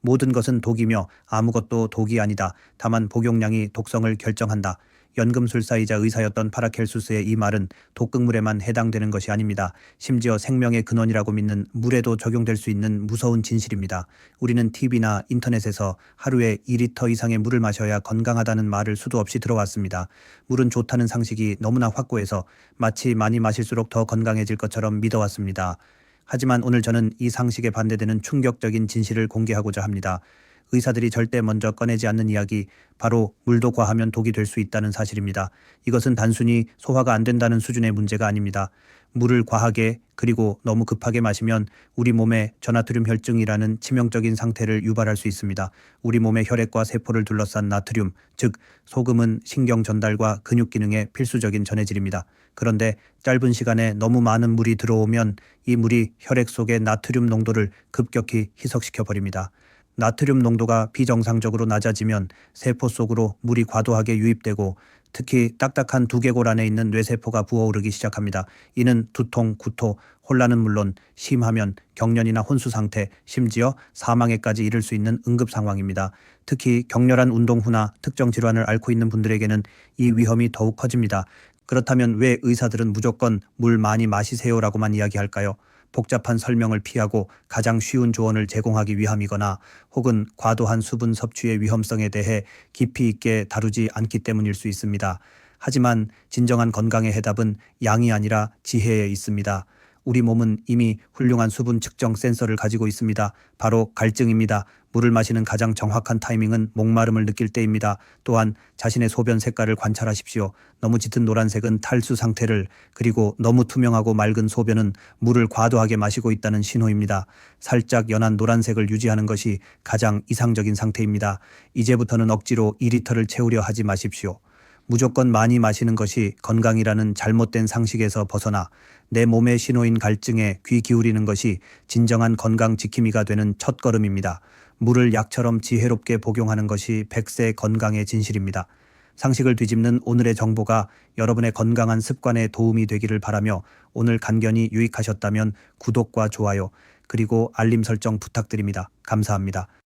모든 것은 독이며 아무것도 독이 아니다. 다만 복용량이 독성을 결정한다. 연금술사이자 의사였던 파라켈수스의 이 말은 독극물에만 해당되는 것이 아닙니다. 심지어 생명의 근원이라고 믿는 물에도 적용될 수 있는 무서운 진실입니다. 우리는 TV나 인터넷에서 하루에 2리터 이상의 물을 마셔야 건강하다는 말을 수도 없이 들어왔습니다. 물은 좋다는 상식이 너무나 확고해서 마치 많이 마실수록 더 건강해질 것처럼 믿어왔습니다. 하지만 오늘 저는 이 상식에 반대되는 충격적인 진실을 공개하고자 합니다. 의사들이 절대 먼저 꺼내지 않는 이야기, 바로 물도 과하면 독이 될 수 있다는 사실입니다. 이것은 단순히 소화가 안 된다는 수준의 문제가 아닙니다. 물을 과하게 그리고 너무 급하게 마시면 우리 몸에 전나트륨 혈증이라는 치명적인 상태를 유발할 수 있습니다. 우리 몸의 혈액과 세포를 둘러싼 나트륨, 즉 소금은 신경 전달과 근육 기능에 필수적인 전해질입니다. 그런데 짧은 시간에 너무 많은 물이 들어오면 이 물이 혈액 속의 나트륨 농도를 급격히 희석시켜 버립니다. 나트륨 농도가 비정상적으로 낮아지면 세포 속으로 물이 과도하게 유입되고 특히 딱딱한 두개골 안에 있는 뇌세포가 부어오르기 시작합니다. 이는 두통, 구토, 혼란은 물론 심하면 경련이나 혼수 상태, 심지어 사망에까지 이를 수 있는 응급 상황입니다. 특히 격렬한 운동 후나 특정 질환을 앓고 있는 분들에게는 이 위험이 더욱 커집니다. 그렇다면 왜 의사들은 무조건 물 많이 마시세요라고만 이야기할까요? 복잡한 설명을 피하고 가장 쉬운 조언을 제공하기 위함이거나 혹은 과도한 수분 섭취의 위험성에 대해 깊이 있게 다루지 않기 때문일 수 있습니다. 하지만 진정한 건강의 해답은 양이 아니라 지혜에 있습니다. 우리 몸은 이미 훌륭한 수분 측정 센서를 가지고 있습니다. 바로 갈증입니다. 물을 마시는 가장 정확한 타이밍은 목마름을 느낄 때입니다. 또한 자신의 소변 색깔을 관찰하십시오. 너무 짙은 노란색은 탈수 상태를 그리고 너무 투명하고 맑은 소변은 물을 과도하게 마시고 있다는 신호입니다. 살짝 연한 노란색을 유지하는 것이 가장 이상적인 상태입니다. 이제부터는 억지로 2리터를 채우려 하지 마십시오. 무조건 많이 마시는 것이 건강이라는 잘못된 상식에서 벗어나 내 몸의 신호인 갈증에 귀 기울이는 것이 진정한 건강 지킴이가 되는 첫걸음입니다. 물을 약처럼 지혜롭게 복용하는 것이 백세 건강의 진실입니다. 상식을 뒤집는 오늘의 정보가 여러분의 건강한 습관에 도움이 되기를 바라며 오늘 간견이 유익하셨다면 구독과 좋아요 그리고 알림 설정 부탁드립니다. 감사합니다.